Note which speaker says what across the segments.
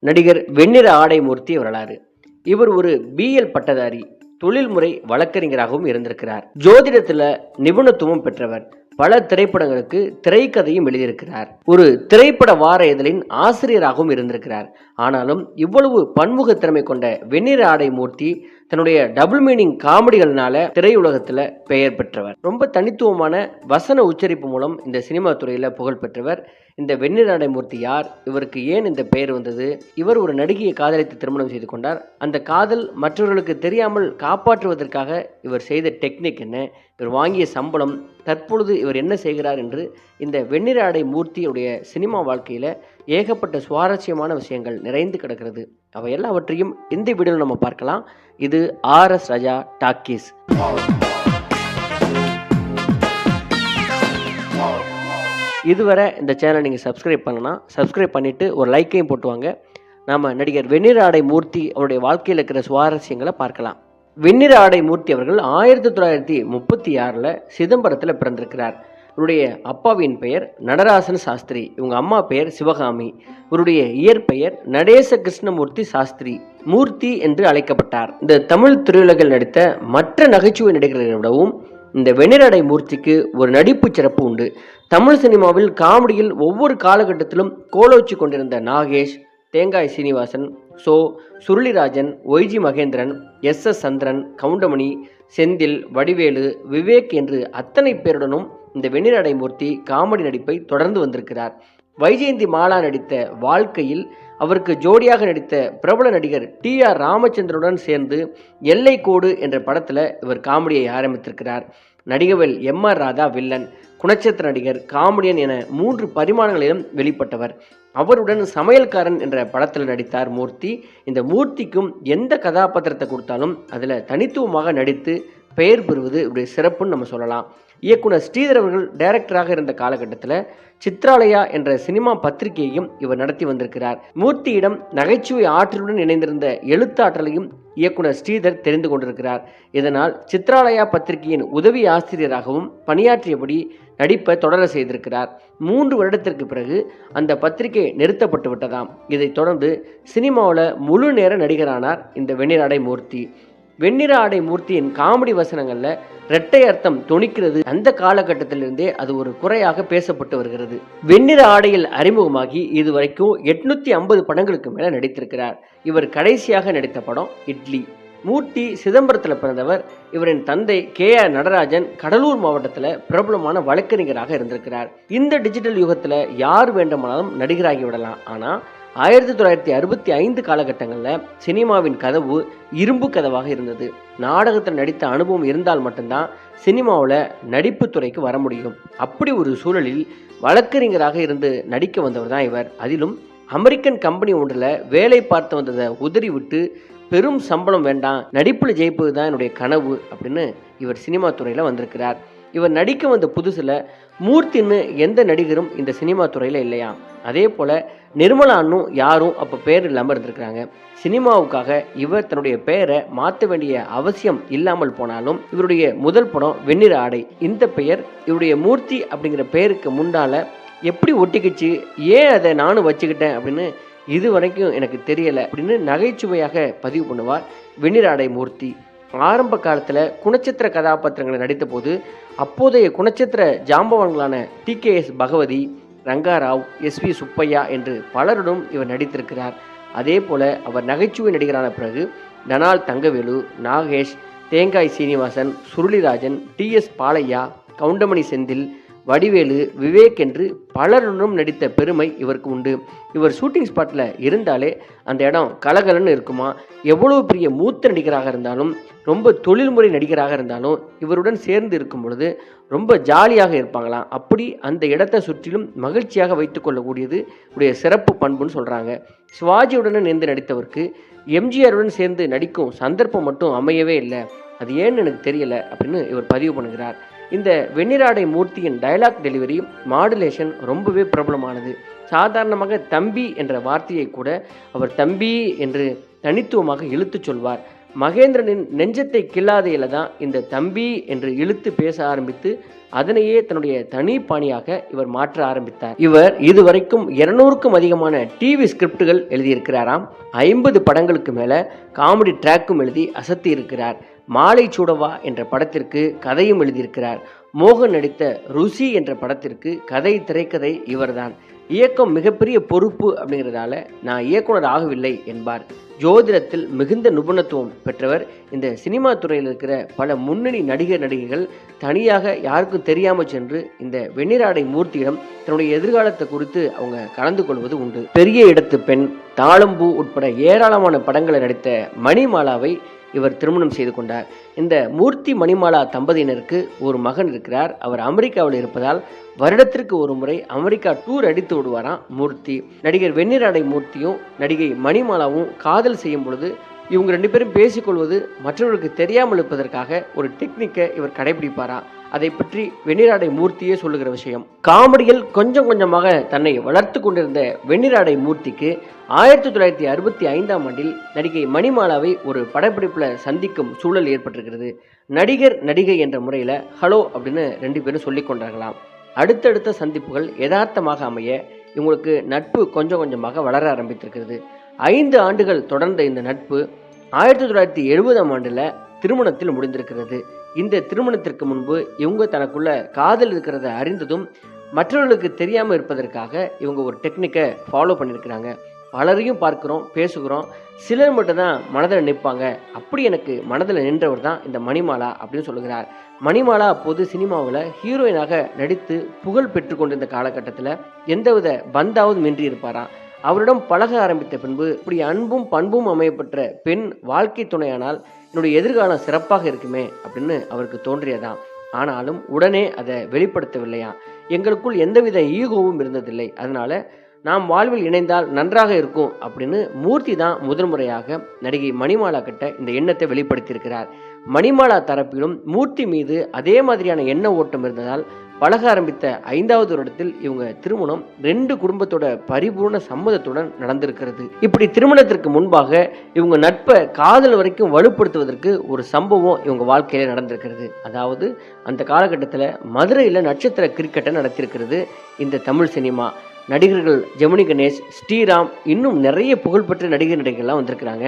Speaker 1: நடிகர் வெண்ணிற ஆடைமூர்த்தி வரலாறு. இவர் ஒரு பிஎல் பட்டதாரி தொழில்முறை வழக்கறிஞராகவும் இருந்திருக்கிறார். ஜோதிடத்துல நிபுணத்துவம் பெற்றவர். பல திரைப்படங்களுக்கு திரைக்கதையும் எழுதியிருக்கிறார். ஒரு திரைப்பட வார இதழின் ஆசிரியராகவும் இருந்திருக்கிறார். ஆனாலும் இவ்வளவு பன்முக திறமை கொண்ட வெண்ணிற ஆடை மூர்த்தி தன்னுடைய டபுள் மீனிங் காமெடிகள்னால திரையுலகத்துல பெயர் பெற்றவர். ரொம்ப தனித்துவமான வசன உச்சரிப்பு மூலம் இந்த சினிமா துறையில புகழ் பெற்றவர். இந்த வெண்ணிற மூர்த்தி யார்? இவருக்கு ஏன் இந்த பெயர் வந்தது? இவர் ஒரு நடிகையை காதலித்து திருமணம் செய்து கொண்டார். அந்த காதல் மற்றவர்களுக்கு தெரியாமல் காப்பாற்றுவதற்காக இவர் செய்த டெக்னிக் என்ன? இவர் வாங்கிய சம்பளம் தற்பொழுது இவர் என்ன செய்கிறார் என்று இந்த வெண்ணிற ஆடை மூர்த்தியுடைய சினிமா வாழ்க்கையில ஏகப்பட்ட சுவாரஸ்யமான விஷயங்கள் நிறைந்து கிடக்கிறது. அவை எல்லாவற்றையும் இந்த வீடியோவில் நம்ம பார்க்கலாம். இது ஆர்எஸ் ராஜா டாக்கீஸ். இதுவரை இந்த சேனலை நீங்கள் சப்ஸ்கிரைப் பண்ணலாம் சப்ஸ்கிரைப் பண்ணிவிட்டு ஒரு லைக்கையும் போட்டுவாங்க. நாம் நடிகர் வெண்ணிற ஆடை மூர்த்தி அவருடைய வாழ்க்கையில் இருக்கிற சுவாரஸ்யங்களை பார்க்கலாம். வெண்ணிற ஆடை மூர்த்தி அவர்கள் ஆயிரத்தி தொள்ளாயிரத்தி முப்பத்தி ஆறில் சிதம்பரத்தில் பிறந்திருக்கிறார். இவருடைய அப்பாவின் பெயர் நடராசன் சாஸ்திரி இவங்க அம்மா பெயர் சிவகாமி இவருடைய இயற்பெயர் நடேச கிருஷ்ணமூர்த்தி சாஸ்திரி மூர்த்தி என்று அழைக்கப்பட்டார். இந்த தமிழ் திரையுலகில் நடித்த மற்ற நகைச்சுவை நடிகர்களை விடவும் இந்த வெண்ணிறடை மூர்த்திக்கு ஒரு நடிப்பு சிறப்பு உண்டு. தமிழ் சினிமாவில் காமெடியில் ஒவ்வொரு காலகட்டத்திலும் கோலோச்சி கொண்டிருந்த Nagesh Thengai Srinivasan Cho Surulirajan Y G Mahendran S S Chandran Goundamani Senthil Vadivelu Vivek என்று அத்தனை பேருடனும் இந்த வெண்ணிறடை மூர்த்தி காமெடி நடிப்பை தொடர்ந்து வந்திருக்கிறார். வைஜெயந்தி மாலா நடித்த வாழ்க்கையில் அவருக்கு ஜோடியாக நடித்த பிரபல நடிகர் டி ஆர் ராமச்சந்திரனுடன் சேர்ந்து எல்லை கோடு என்ற படத்தில் இவர் காமெடியை ஆரம்பித்திருக்கிறார். Nadigavel M R Radha villain குணச்சித்திர நடிகர் காமெடியன் என மூன்று பரிமாணங்களிலும் வெளிப்பட்டவர். அவருடன் சமையல்காரன் என்ற படத்தில் நடித்தார் மூர்த்தி. இந்த மூர்த்திக்கும் எந்த கதாபாத்திரத்தை கொடுத்தாலும் அதில் தனித்துவமாக நடித்து பெயர் பெறுவது இப்படி சிறப்புன்னு நம்ம சொல்லலாம். இயக்குனர் ஸ்ரீதர் அவர்கள் டைரக்டராக இருந்த காலகட்டத்தில் சித்ராலயா என்ற சினிமா பத்திரிகையையும் இவர் நடத்தி வந்திருக்கிறார். மூர்த்தியிடம் நகைச்சுவை ஆற்றலுடன் இணைந்திருந்த எழுத்தாற்றலையும் இயக்குனர் ஸ்ரீதர் தெரிந்து கொண்டிருக்கிறார். இதனால் சித்ராலயா பத்திரிகையின் உதவி ஆசிரியராகவும் பணியாற்றியபடி நடிப்பை தொடர செய்திருக்கிறார். மூன்று வருடத்திற்கு பிறகு அந்த பத்திரிகை நிறுத்தப்பட்டு விட்டதாம். இதைத் தொடர்ந்து சினிமாவில் முழு நேர நடிகரானார் இந்த வெண்ணிராடை மூர்த்தி. வெண்ணிற ஆடை மூர்த்தியின் காமெடி வசனங்களில் இரட்டை அர்த்தம் துணிக்கிறது அந்த காலகட்டத்திலிருந்தே அது ஒரு குறையாக பேசப்பட்டு வருகிறது. வெண்ணிற ஆடையில் அறிமுகமாகி இதுவரைக்கும் எட்நூத்தி ஐம்பது படங்களுக்கு மேல நடித்திருக்கிறார். இவர் கடைசியாக நடித்த படம் இட்லி. மூர்த்தி சிதம்பரத்தில் பிறந்தவர். இவரின் தந்தை கே ஆர் நடராஜன் கடலூர் மாவட்டத்தில் பிரபலமான வழக்கறிஞராக இருந்திருக்கிறார். இந்த டிஜிட்டல் யுகத்தில் யார் வேண்டுமானாலும் நடிகராகி விடலாம். ஆனால் ஆயிரத்தி தொள்ளாயிரத்தி அறுபத்தி ஐந்து காலகட்டங்களில் சினிமாவின் கதவு இரும்பு கதவாக இருந்தது. நாடகத்தில் நடித்த அனுபவம் இருந்தால் மட்டும்தான் சினிமாவில் நடிப்பு துறைக்கு வர முடியும். அப்படி ஒரு சூழலில் வழக்கறிஞராக இருந்து நடிக்க வந்தவர் தான் இவர். அதிலும் அமெரிக்கன் கம்பெனி ஒன்றில் வேலை பார்த்து வந்ததை உதறி விட்டு பெரும் சம்பளம் வேண்டாம் நடிப்பில் ஜெயிப்பது தான் என்னுடைய கனவு அப்படின்னு இவர் சினிமா துறையில் வந்திருக்கிறார். இவர் நடிக்க வந்த புதுசில் மூர்த்தின்னு எந்த நடிகரும் இந்த சினிமா துறையில் இல்லையா அதே போல் நிர்மலான்னும் யாரும் அப்போ பேர் இல்லாமல் இருந்திருக்கிறாங்க. சினிமாவுக்காக இவர் தன்னுடைய பெயரை மாற்ற வேண்டிய அவசியம் இல்லாமல் போனாலும் இவருடைய முதல் படம் வெண்ணிற ஆடை. இந்த பெயர் இவருடைய மூர்த்தி அப்படிங்கிற பெயருக்கு முன்னால் எப்படி ஒட்டிக்கிச்சு? ஏன் அதை நானும் வச்சுக்கிட்டேன் அப்படின்னு இது வரைக்கும் எனக்கு தெரியலை அப்படின்னு நகைச்சுவையாக பதிவு பண்ணுவார் வெண்ணிற ஆடை மூர்த்தி. ஆரம்ப காலத்தில் குணச்சித்திர கதாபாத்திரங்களை நடித்த போது அப்போதைய குணச்சித்திர ஜாம்பவான்களான T K S Bhagavathi Rangarao S V Subbaiah என்று பலருடன் இவர் நடித்திருக்கிறார். அதே போல அவர் நகைச்சுவை நடிகரான பிறகு டனால் தங்கவேலு நாகேஷ் தேங்காய் சீனிவாசன் சுருளிராஜன் டி எஸ் பாலையா கவுண்டமணி செந்தில் வடிவேலு விவேக் என்று பலருடனும் நடித்த பெருமை இவருக்கு உண்டு. இவர் ஷூட்டிங் ஸ்பாட்டில் இருந்தாலே அந்த இடம் கலகலன்னு இருக்குமா? எவ்வளோ பெரிய மூத்த நடிகராக இருந்தாலும் ரொம்ப தொழில்முறை நடிகராக இருந்தாலும் இவருடன் சேர்ந்து இருக்கும் பொழுது ரொம்ப ஜாலியாக இருப்பாங்களாம். அப்படி அந்த இடத்தை சுற்றிலும் மகிழ்ச்சியாக வைத்துக்கொள்ளக்கூடியது உடைய சிறப்பு பண்புன்னு சொல்கிறாங்க சிவாஜியுடன் நேர்ந்து நடித்தவருக்கு எம்ஜிஆருடன் சேர்ந்து நடிக்கும் சந்தர்ப்பம் மட்டும் அமையவே இல்லை. அது ஏன்னு எனக்கு தெரியலை அப்படின்னு இவர் பதிவு பண்ணுகிறார். இந்த வெண்ணிராடை மூர்த்தியின் டயலாக் டெலிவரி மாடுலேஷன் ரொம்பவே பிரபலமானது. சாதாரணமாக தம்பி என்ற வார்த்தையை கூட அவர் தம்பி என்று தனித்துவமாக இழுத்துச் சொல்வார். மகேந்திரனின் நெஞ்சத்தை கில்லாதையில தான் இந்த தம்பி என்று இழுத்து பேச ஆரம்பித்து அதனையே தன்னுடைய தனி பாணியாக இவர் மாற்ற ஆரம்பித்தார். இவர் இதுவரைக்கும் இருநூறுக்கும் அதிகமான டிவி ஸ்கிரிப்டுகள் எழுதியிருக்கிறாராம். ஐம்பது படங்களுக்கு மேலே காமெடி ட்ராக்கும் எழுதி அசத்தி இருக்கிறார் மாலை சூடவா என்ற படத்திற்கு கதையும் எழுதியிருக்கிறார். மோகன் நடித்த ருசி என்ற படத்திற்கு கதை திரைக்கதை இவர்தான். இயக்கம் மிகப்பெரிய பொறுப்பு அப்படிங்கிறதால நான் இயக்குனர் ஆகவில்லை என்பார். ஜோதிடத்தில் மிகுந்த நிபுணத்துவம் பெற்றவர். இந்த சினிமா துறையில் இருக்கிற பல முன்னணி நடிகர் நடிகைகள் தனியாக யாருக்கும் தெரியாமல் சென்று இந்த வெண்ணிராடை மூர்த்தியிடம் தன்னுடைய எதிர்காலத்தை குறித்து அவங்க கலந்து கொள்வது உண்டு. பெரிய இடத்து பெண் தாளம்பூ உட்பட ஏராளமான படங்களை நடித்த மணிமாலாவை இவர் திருமணம் செய்து கொண்டார். இந்த மூர்த்தி மணிமாலா தம்பதியினருக்கு ஒரு மகன் இருக்கிறார். அவர் அமெரிக்காவில் இருப்பதால் வருடத்திற்கு ஒரு முறை அமெரிக்கா டூர் அடித்து விடுவாராம் மூர்த்தி. நடிகர் வெண்ணிராடை மூர்த்தியும் நடிகை மணிமாலாவும் காதல் செய்யும் பொழுது இவங்க ரெண்டு பேரும் பேசிக்கொள்வது மற்றவர்களுக்கு தெரியாமல் இருப்பதற்காக ஒரு டெக்னிக்கை இவர் கடைபிடிப்பாராம். அதை பற்றி வெண்ணிராடை மூர்த்தியே சொல்லுகிற விஷயம். காமெடியில் கொஞ்சம் கொஞ்சமாக தன்னை வளர்த்து கொண்டிருந்த வெண்ணிராடை மூர்த்திக்கு ஆயிரத்தி தொள்ளாயிரத்தி அறுபத்தி ஐந்தாம் ஆண்டில் நடிகை மணிமாலாவை ஒரு படப்பிடிப்பில் சந்திக்கும் சூழல் ஏற்பட்டிருக்கிறது. நடிகர் நடிகை என்ற முறையில் ஹலோ அப்படின்னு ரெண்டு பேரும் சொல்லி கொண்டார்களாம். அடுத்தடுத்த சந்திப்புகள் யதார்த்தமாக அமைய இவங்களுக்கு நட்பு கொஞ்சம் கொஞ்சமாக வளர ஆரம்பித்திருக்கிறது. ஐந்து ஆண்டுகள் தொடர்ந்த இந்த நட்பு ஆயிரத்தி தொள்ளாயிரத்தி எழுபதாம் ஆண்டில் திருமணத்தில் முடிந்திருக்கிறது. இந்த திருமணத்திற்கு முன்பு இவங்க தனக்குள்ள காதல் இருக்கிறத அறிந்ததும் மற்றவர்களுக்கு தெரியாமல் இருப்பதற்காக இவங்க ஒரு டெக்னிக்கை ஃபாலோ பண்ணியிருக்கிறாங்க. பலரையும் பார்க்குறோம் பேசுகிறோம். சிலர் மட்டும்தான் மனதில் நிற்பாங்க அப்படி எனக்கு மனதில் நின்றவர் தான் இந்த மணிமாலா அப்படின்னு சொல்லுகிறார். மணிமாலா அப்போது சினிமாவில் ஹீரோயினாக நடித்து புகழ் பெற்றுக்கொண்டிருந்த காலகட்டத்தில் எந்தவித பந்தாவது மின்றி இருப்பாராம் அவரிடம் பழக ஆரம்பித்த பின்பு இப்படி அன்பும் பண்பும் அமையப்பெற்ற பெண் வாழ்க்கை துணையானால் என்னுடைய எதிர்காலம் சிறப்பாக இருக்குமே அப்படின்னு அவருக்கு தோன்றியதாம். ஆனாலும் உடனே அதை வெளிப்படுத்தவில்லையா? எங்களுக்குள் எந்தவித ஈகோவும் இருந்ததில்லை. அதனால நாம் வாழ்வில் இணைந்தால் நன்றாக இருக்கும் அப்படின்னு மூர்த்தி தான் முதன்முறையாக நடிகை மணிமாலா கிட்ட இந்த எண்ணத்தை வெளிப்படுத்தியிருக்கிறார். மணிமாலா தரப்பிலும் மூர்த்தி மீது அதே மாதிரியான எண்ண ஓட்டம் இருந்ததால் பழக ஆரம்பித்த ஐந்தாவது வருடத்தில் இவங்க திருமணம் ரெண்டு குடும்பத்தோட பரிபூர்ண சம்மதத்துடன் நடந்திருக்கிறது. இப்படி திருமணத்திற்கு முன்பாக இவங்க நட்பை காதல் வரைக்கும் வலுப்படுத்துவதற்கு ஒரு சம்பவம் இவங்க வாழ்க்கையில நடந்திருக்கிறது. அதாவது அந்த காலகட்டத்தில் மதுரையில் நட்சத்திர கிரிக்கெட்டை நடத்தியிருக்கிறது இந்த தமிழ் சினிமா. நடிகர்கள் ஜெமினி கணேஷ் ஸ்ரீராம் இன்னும் நிறைய புகழ்பெற்ற நடிகர் நடிகர்கள்லாம் வந்திருக்கிறாங்க.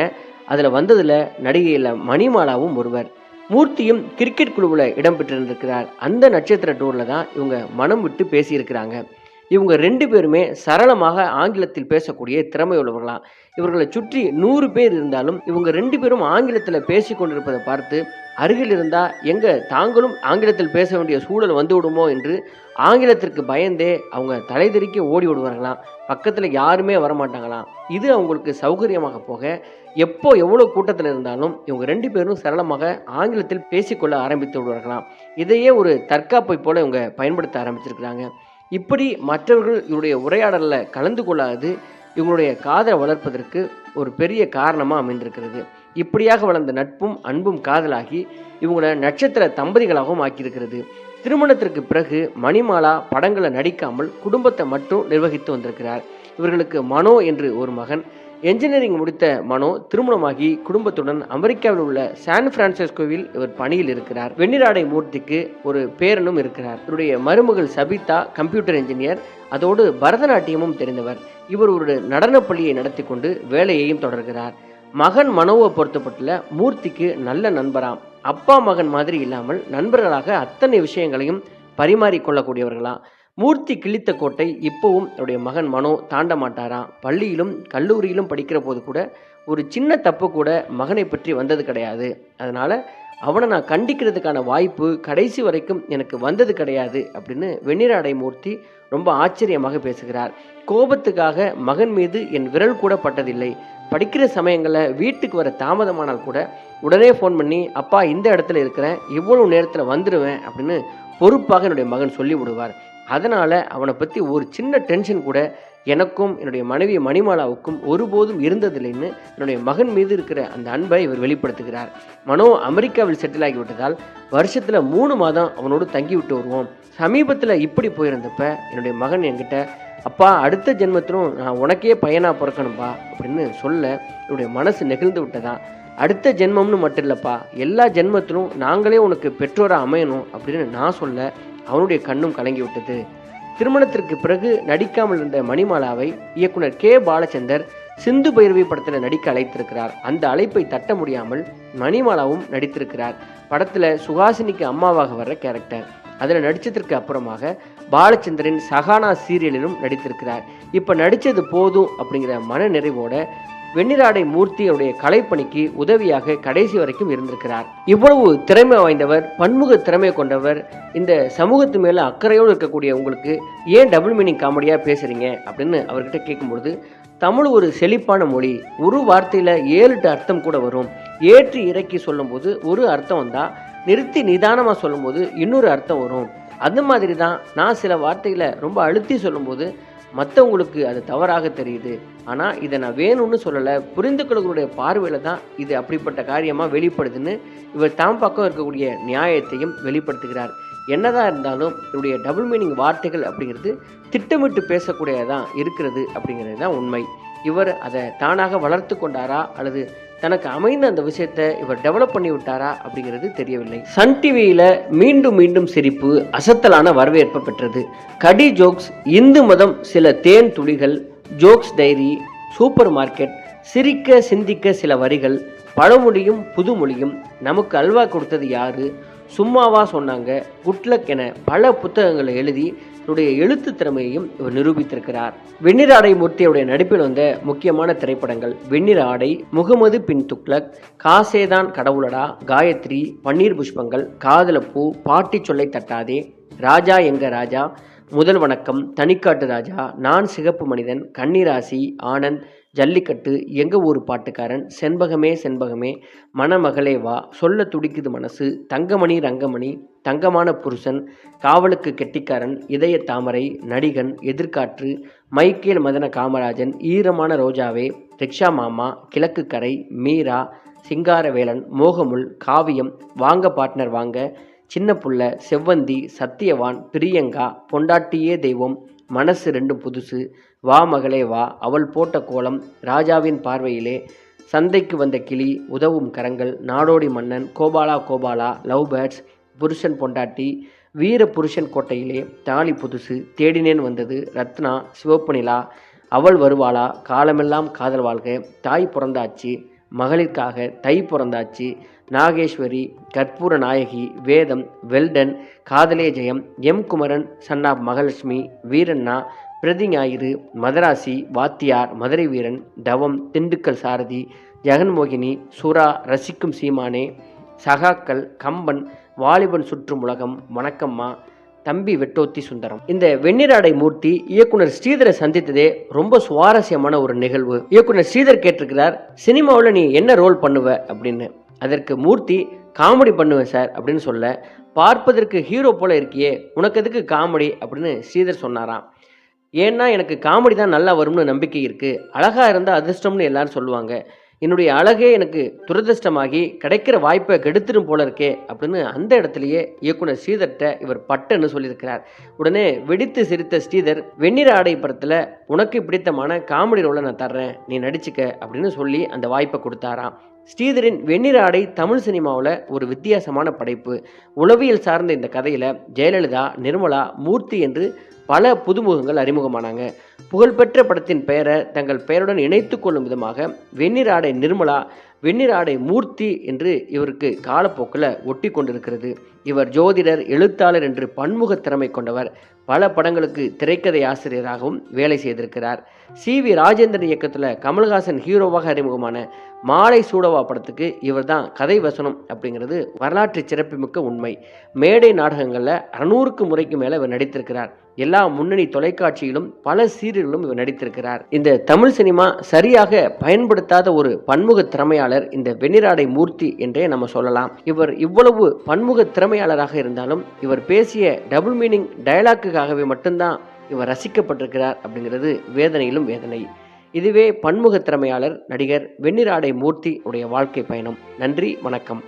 Speaker 1: அதில் வந்ததில் நடிகையில் மணிமாலாவும் ஒருவர். மூர்த்தியும் கிரிக்கெட் குழுவில் இடம்பெற்றிருந்திருக்கிறார். அந்த நட்சத்திர டூரில் தான் இவங்க மனம் விட்டு பேசியிருக்கிறாங்க. இவங்க ரெண்டு பேருமே சரளமாக ஆங்கிலத்தில் பேசக்கூடிய திறமை உள்ளவர்களாம் இவர்களை சுற்றி நூறு பேர் இருந்தாலும் இவங்க ரெண்டு பேரும் ஆங்கிலத்தில் பேசி கொண்டிருப்பதை பார்த்து அருகில் இருந்தால் எங்கே தாங்களும் ஆங்கிலத்தில் பேச வேண்டிய சூழல் வந்து விடுமோ? என்று ஆங்கிலத்திற்கு பயந்தே அவங்க தலைதெறிக்க ஓடி விடுவார்களாம் பக்கத்தில் யாருமே வரமாட்டாங்களாம் இது அவங்களுக்கு சௌகரியமாக போக எப்போ எவ்வளோ கூட்டத்தில் இருந்தாலும் இவங்க ரெண்டு பேரும் சரளமாக ஆங்கிலத்தில் பேசிக்கொள்ள ஆரம்பித்து விடுவார்களாம். இதையே ஒரு தற்காப்பை போல இவங்க பயன்படுத்த ஆரம்பிச்சிருக்கிறாங்க. இப்படி மற்றவர்கள் இவருடைய உரையாடலில் கலந்து கொள்ளாது இவங்களுடைய காதலை வளர்ப்பதற்கு ஒரு பெரிய காரணமாக அமைந்திருக்கிறது. இப்படியாக வளர்ந்த நட்பும் அன்பும் காதலாகி இவங்களை நட்சத்திர தம்பதிகளாகவும் ஆக்கியிருக்கிறது. திருமணத்திற்கு பிறகு மணிமாலா படங்களை நடிக்காமல் குடும்பத்தை மட்டும் நிர்வகித்து வந்திருக்கிறார். இவர்களுக்கு மனோ என்று ஒரு மகன். என்ஜினியரிங் முடித்த மனோ திருமணமாகி குடும்பத்துடன் அமெரிக்காவில் உள்ள சான் பிரான்சிஸ்கோவில் இவர் பணியில் இருக்கிறார். வெண்ணிராடை மூர்த்திக்கு ஒரு பேரனும் இருக்கிறார். இவருடைய மருமகள் சபிதா கம்ப்யூட்டர் என்ஜினியர் அதோடு பரதநாட்டியமும் தெரிந்தவர். இவர் ஒரு நடனப் பள்ளியை நடத்தி கொண்டு வேலையையும் தொடர்கிறார். மகன் மனோவை பொருத்தப்பட்டுள்ள மூர்த்திக்கு நல்ல நண்பராம். அப்பா மகன் மாதிரி இல்லாமல் நண்பர்களாக அத்தனை விஷயங்களையும் பரிமாறிக்கொள்ளக்கூடியவர்களா? மூர்த்தி கிழித்த கோட்டை இப்போவும் அவருடைய மகன் மனோ தாண்ட மாட்டாராம் பள்ளியிலும் கல்லூரியிலும் படிக்கிற போது கூட ஒரு சின்ன தப்பு கூட மகனை பற்றி வந்தது கிடையாது. அதனால் அவனை நான் கண்டிக்கிறதுக்கான வாய்ப்பு கடைசி வரைக்கும் எனக்கு வந்தது கிடையாது அப்படின்னு வெண்ணிராடை மூர்த்தி ரொம்ப ஆச்சரியமாக பேசுகிறார். கோபத்துக்காக மகன் மீது என் விரல் கூட பட்டதில்லை. படிக்கிற சமயங்களில் வீட்டுக்கு வர தாமதமானால் கூட உடனே ஃபோன் பண்ணி அப்பா இந்த இடத்துல இருக்கிறேன் இவ்வளவு நேரத்தில் வந்துடுவேன் அப்படின்னு பொறுப்பாக என்னுடைய மகன் சொல்லி விடுவார். அதனால் அவனை பற்றி ஒரு சின்ன டென்ஷன் கூட எனக்கும் என்னுடைய மனைவி மணிமாலாவுக்கும் ஒருபோதும் இருந்ததில்லைன்னு என்னுடைய மகன் மீது இருக்கிற அந்த அன்பை இவர் வெளிப்படுத்துகிறார். மனோ அமெரிக்காவில் செட்டில் ஆகிவிட்டதால் வருஷத்தில் மூணு மாதம் அவனோடு தங்கி விட்டு வருவோம். சமீபத்தில் இப்படி போயிருந்தப்ப என்னுடைய மகன் என்கிட்ட அப்பா அடுத்த ஜென்மத்திலும் நான் உனக்கே பையனாக பிறக்கணும்ப்பா அப்படின்னு சொல்ல என்னுடைய மனசு நெகிழ்ந்து விட்டதா? அடுத்த ஜென்மம்னு மட்டும் இல்லைப்பா எல்லா ஜென்மத்திலும் நாங்களே உனக்கு பெற்றோராக அமையணும் அப்படின்னு நான் சொல்ல அவனுடைய கண்ணும் கலங்கி விட்டது. திருமணத்திற்கு பிறகு நடிக்காமல் இருந்த மணிமாலாவை இயக்குனர் கே. பாலச்சந்தர் சிந்து பைரவி படத்தில் நடிக்க அழைத்திருக்கிறார். அந்த அழைப்பை தட்ட முடியாமல் மணிமாலாவும் நடித்திருக்கிறார். படத்தில் சுஹாசினிக்கு அம்மாவாக வர்ற கேரக்டர் அதில் நடித்ததற்கு அப்புறமாக பாலச்சந்திரன் சகானா சீரியலிலும் நடித்திருக்கிறார். இப்போ நடித்தது போதும் அப்படிங்கிற மன நிறைவோட வெண்ணிராடை மூர்த்தியுடைய கலைப்பணிக்கு உதவியாக கடைசி வரைக்கும் இருந்திருக்கிறார். இவ்வளவு திறமை வாய்ந்தவர் பன்முக திறமை கொண்டவர் இந்த சமூகத்து மேல அக்கறையோடு இருக்கக்கூடிய உங்களுக்கு ஏன் டபுள் மீனிங் காமெடியா பேசுறீங்க அப்படின்னு அவர்கிட்ட கேட்கும்பொழுது தமிழ் ஒரு செழிப்பான மொழி. ஒரு வார்த்தையில ஏழு எட்டு அர்த்தம் கூட வரும். ஏற்றி இறக்கி சொல்லும்போது ஒரு அர்த்தம் வந்தால் நிறுத்தி நிதானமாக சொல்லும்போது இன்னொரு அர்த்தம் வரும். அந்த மாதிரி தான் நான் சில வார்த்தைகளை ரொம்ப அழுத்தி சொல்லும்போது மற்றவங்களுக்கு அது தவறாக தெரியுது. ஆனால் இதை நான் வேணும்னு சொல்லலை. புரிந்து கொள்ளுடைய பார்வையில் தான் இது அப்படிப்பட்ட காரியமாக வெளிப்படுதுன்னு இவர் தாம் பக்கம் இருக்கக்கூடிய நியாயத்தையும் வெளிப்படுத்துகிறார். என்னதான் இருந்தாலும் இவருடைய டபுள் மீனிங் வார்த்தைகள் அப்படிங்கிறது திட்டமிட்டு பேசக்கூடியதான் இருக்கிறது அப்படிங்கிறது தான் உண்மை. இவர் அதை தானாக வளர்த்து கொண்டாரா அல்லது தனக்கு அமைந்த அந்த விஷயத்தை இவர் டெவலப் பண்ணி விட்டாரா அப்படிங்கிறது தெரியவில்லை. சன் டிவியில் மீண்டும் மீண்டும் சிரிப்பு அசத்தலான வரவேற்பை பெற்றது. கடி ஜோக்ஸ் இந்து மதம் சில தேன் துளிகள் ஜோக்ஸ் டைரி சூப்பர் மார்க்கெட் சிரிக்க சிந்திக்க சில வரிகள் பழமொழியும் புதுமொழியும் நமக்கு அல்வா கொடுத்தது யாரு? சும்மாவா சொன்னாங்க. குட்லக் என பல புத்தகங்களை எழுதி தன்னுடைய எழுத்து திறமையையும் இவர் நிரூபித்திருக்கிறார். வெண்ணிற ஆடை மூர்த்தியுடைய நடிப்பில் வந்த முக்கியமான திரைப்படங்கள் வெண்ணிற ஆடை முகமது பின் துக்ளக் காசேதான் கடவுளடா காயத்ரி பன்னீர் புஷ்பங்கள் காதலப்பூ பாட்டி சொல்லை தட்டாதே ராஜா எங்க ராஜா முதல் வணக்கம். தனிக்காட்டு ராஜா நான் சிகப்பு மனிதன் கன்னிராசி ஆனந்த் ஜல்லிக்கட்டு எங்க ஊர் பாட்டுக்காரன் செண்பகமே செண்பகமே மணமகளே வா சொல்ல துடிக்குது மனசு தங்கமணி ரங்கமணி தங்கமான புருஷன் காவலுக்கு கெட்டிக்காரன் இதய தாமரை நடிகன் எதிர்காற்று மைக்கேல் மதன காமராஜன் ஈரமான ரோஜாவே ரிக்ஷா மாமா கிழக்கு கரை மீரா சிங்காரவேலன் மோகமுல் காவியம் வாங்க பார்ட்னர் வாங்க சின்ன புள்ள செவ்வந்தி சத்தியவான் பிரியங்கா பொண்டாட்டியே தெய்வம் மனசு ரெண்டும் புதுசு. வா மகளே வா. அவள் போட்ட கோலம் ராஜாவின் பார்வையிலே சந்தைக்கு வந்த கிளி உதவும் கரங்கள் நாடோடி மன்னன் கோபாலா கோபாலா லவ் பேர்ட்ஸ் புருஷன் பொண்டாட்டி வீர புருஷன் கோட்டையிலே தாலி புதுசு தேடினேன் வந்தது ரத்னா சிவப்பு நிலா. அவள் வருவாளா? காலமெல்லாம் காதல் வாழ்க. தாய் பிறந்தாச்சு. மகளிர்க்காக தை பிறந்தாச்சு. நாகேஸ்வரி கற்பூர Nayagi Vedham well done Kadhale Jayam M Kumaran of Mahalakshmi Veeranna Prathi Gnayiru Madrasi வாத்தியார் மதுரை வீரன் தவம் திண்டுக்கல் சாரதி ஜெகன்மோகினி சுறா ரசிக்கும் சீமானே சகாக்கள் கம்பன் வாலிபன் சுற்றும் உலகம் வணக்கம்மா தம்பி வெட்டோத்தி சுந்தரம். இந்த வெண்ணிராடை மூர்த்தி இயக்குனர் ஸ்ரீதரை சந்தித்ததே ரொம்ப சுவாரஸ்யமான ஒரு நிகழ்வு. இயக்குனர் ஸ்ரீதர் கேட்டிருக்கிறார் சினிமாவில் நீ என்ன ரோல் பண்ணுவ? அப்படின்னு. அதற்கு மூர்த்தி காமெடி பண்ணுவேன் சார் அப்படின்னு சொல்ல பார்ப்பதற்கு ஹீரோ போல இருக்கியே உனக்கு எதுக்கு காமெடி? அப்படின்னு ஸ்ரீதர் சொன்னாராம். ஏன்னா எனக்கு காமெடி தான் நல்லா வரும்னு நம்பிக்கை இருக்குது அழகாக இருந்தால் அதிர்ஷ்டம்னு எல்லாரும் சொல்லுவாங்க. என்னுடைய அழகே எனக்கு துரதிர்ஷ்டமாகி கிடைக்கிற வாய்ப்பை கெடுத்துடும் போல இருக்கே அப்படின்னு அந்த இடத்துலையே இயக்குனர் ஸ்ரீதர்கிட்ட இவர் பட்டுன்னு சொல்லியிருக்கிறார். உடனே வெடித்து சிரித்த ஸ்ரீதர் வெண்ணிற ஆடை படத்தில் உனக்கு பிடித்தமான காமெடி ரோலை நான் தர்றேன் நீ நடிச்சுக்க அப்படின்னு சொல்லி அந்த வாய்ப்பை கொடுத்தாராம். ஸ்ரீதரின் வெண்ணிற ஆடை தமிழ் சினிமாவில் ஒரு வித்தியாசமான படைப்பு. உளவியல் சார்ந்த இந்த கதையில் ஜெயலலிதா நிர்மலா மூர்த்தி என்று பல புதுமுகங்கள் அறிமுகமானாங்க. புகழ்பெற்ற படத்தின் பெயரை தங்கள் பெயருடன் இணைத்து கொள்ளும் விதமாக வெண்ணிராடை நிர்மலா வெண்ணிராடை மூர்த்தி என்று இவருக்கு காலப்போக்கில் ஒட்டி கொண்டிருக்கிறது. இவர் ஜோதிடர் எழுத்தாளர் என்று பன்முக திறமை கொண்டவர். பல படங்களுக்கு திரைக்கதை ஆசிரியராகவும் வேலை செய்திருக்கிறார். சி. வி. ராஜேந்திரன் இயக்கத்தில் கமல்ஹாசன் ஹீரோவாக அறிமுகமான மாலை சூடவா படத்துக்கு இவர் தான் கதை வசனம் அப்படிங்கிறது வரலாற்று சிறப்புமிக்க உண்மை. மேடை நாடகங்களில் அறுநூறுக்கு முறைக்கு மேலே இவர் நடித்திருக்கிறார். எல்லா முன்னணி தொலைக்காட்சியிலும் பல சீரியல்களும் இவர் நடித்திருக்கிறார். இந்த தமிழ் சினிமா சரியாக பயன்படுத்தாத ஒரு பன்முக திறமையாளர் இந்த வெண்ணிராடை மூர்த்தி என்றே நம்ம சொல்லலாம். இவர் இவ்வளவு பன்முக திறமையாளராக இருந்தாலும் இவர் பேசிய டபுள் மீனிங் டயலாக்குக்காகவே மட்டும்தான் இவர் ரசிக்கப்பட்டிருக்கிறார் அப்படிங்கிறது வேதனையிலும் வேதனை. இதுவே பன்முக திறமையாளர் நடிகர் வெண்ணிராடை மூர்த்தி உடைய வாழ்க்கை பயணம். நன்றி வணக்கம்.